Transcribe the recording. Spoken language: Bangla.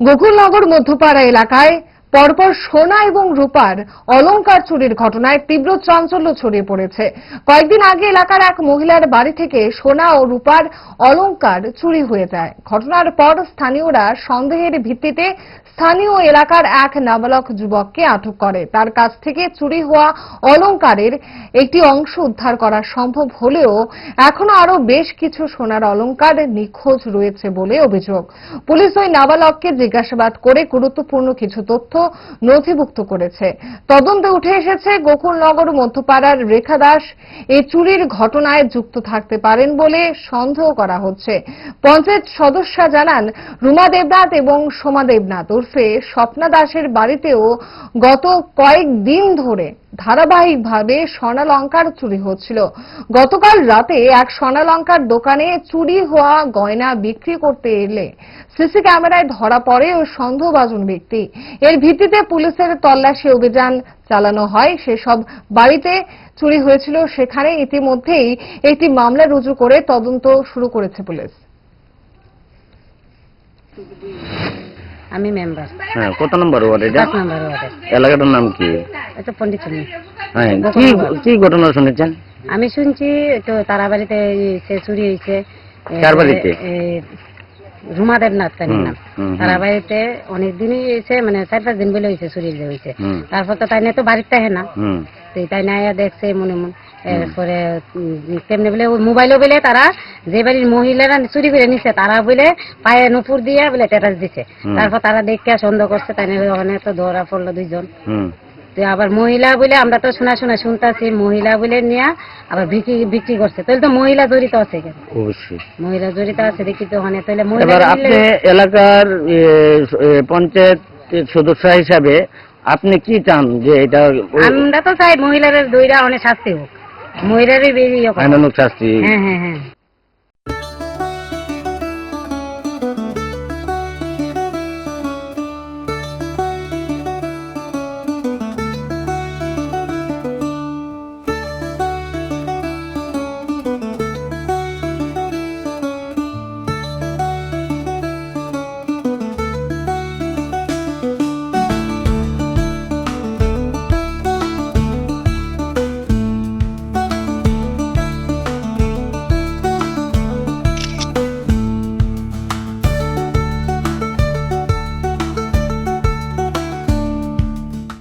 গোকুলনগর মধ্যপাড়া এলাকায় পরপর সোনা এবং রূপার অলংকার চুরির ঘটনায় তীব্র চাঞ্চল্য ছড়িয়ে পড়েছে। কয়েকদিন আগে এলাকার এক মহিলার বাড়ি থেকে সোনা ও রূপার অলংকার চুরি হয়ে যায়। ঘটনার পর স্থানীয়রা সন্দেহের ভিত্তিতে স্থানীয় এলাকার এক নাবালক যুবককে আটক করে। তার কাছ থেকে চুরি হওয়া অলংকারের একটি অংশ উদ্ধার করা সম্ভব হলেও এখনও আরও বেশ কিছু সোনার অলংকার নিখোঁজ রয়েছে বলে অভিযোগ। পুলিশ ওই নাবালককে জিজ্ঞাসাবাদ করে গুরুত্বপূর্ণ কিছু তথ্য নথিভুক্ত করেছে। তদন্তে উঠে এসেছে গোকুলনগর মধ্যপাড়ার রেখা দাস। এই চুরির ঘটনায় যুক্ত থাকতে পারেন বলে সন্দেহ করা হচ্ছে। পঞ্চায়েত সদস্যা জানান, রুমা দেবনাথ এবং সোমা দেবনাথ ওরফে স্বপ্না দাসের বাড়িতেও গত কয়েক দিন ধরে ধারাবাহিকভাবে স্বর্ণালঙ্কার চুরি হচ্ছিল। গতকাল রাতে এক স্বর্ণালঙ্কার দোকানে চুরি হওয়া গয়না বিক্রি করতে এলে সিসি ক্যামেরায় ধরা পড়ে ওই সন্দেহভাজন ব্যক্তি। এর ভিত্তিতে পুলিশের তল্লাশি অভিযান চালানো হয়। সেসব বাড়িতে চুরি হয়েছিল। সেখানে ইতিমধ্যেই একটি মামলা রুজু করে তদন্ত শুরু করেছে পুলিশ। আমি মেম্বার হ্যাঁ কত নম্বর ওয়ার্ড এটা? এলাকাটার নাম কি? পন্ডিত হ্যাঁ কি কি ঘটনা শুনেছেন? আমি শুনছি তো তারা বাড়িতে এই সে চুরি হয়েছে। কার বাড়িতে? রুমা দেবনাথ তার নাম। তারা বাড়িতে অনেক দিনই হয়েছে মানে চার পাঁচ দিন বলে হয়েছে চুরি হয়েছে। তারপর তো তাই নিয়ে তো বাড়িতে থাকে না। তাই না দেখছে মনে মন। এরপরে বলে ওই মোবাইলও বলে তারা যে বাড়ির মহিলারা চুরি করে নিছে তারা বলে পায়ে নুপুর দিয়ে বলে টেটাস দিছে। তারপর তারা দেখে সন্দেহ করছে তাই নিয়ে ওখানে তো ধরা পড়ল দুইজন। তো আবার মহিলা বলে আমরা তো শোনা শোনা শুনতাছি মহিলা বলে নিয়ে আবার বিক্রি বিক্রি করছে। তাহলে তো মহিলা জড়িত আছে এখানে অবশ্যই। মহিলা জড়িত আছে দেখি তো ওখানে তাহলে মহিলা এবার আপনি এলাকার পঞ্চায়েত সদস্য হিসাবে আপনি কি চান যে এটা আমরা তো চাই মহিলাদের দইরা অনেক শাস্তি হোক। মহিলারই বেরিয়ে শাস্তি। হ্যাঁ হ্যাঁ হ্যাঁ।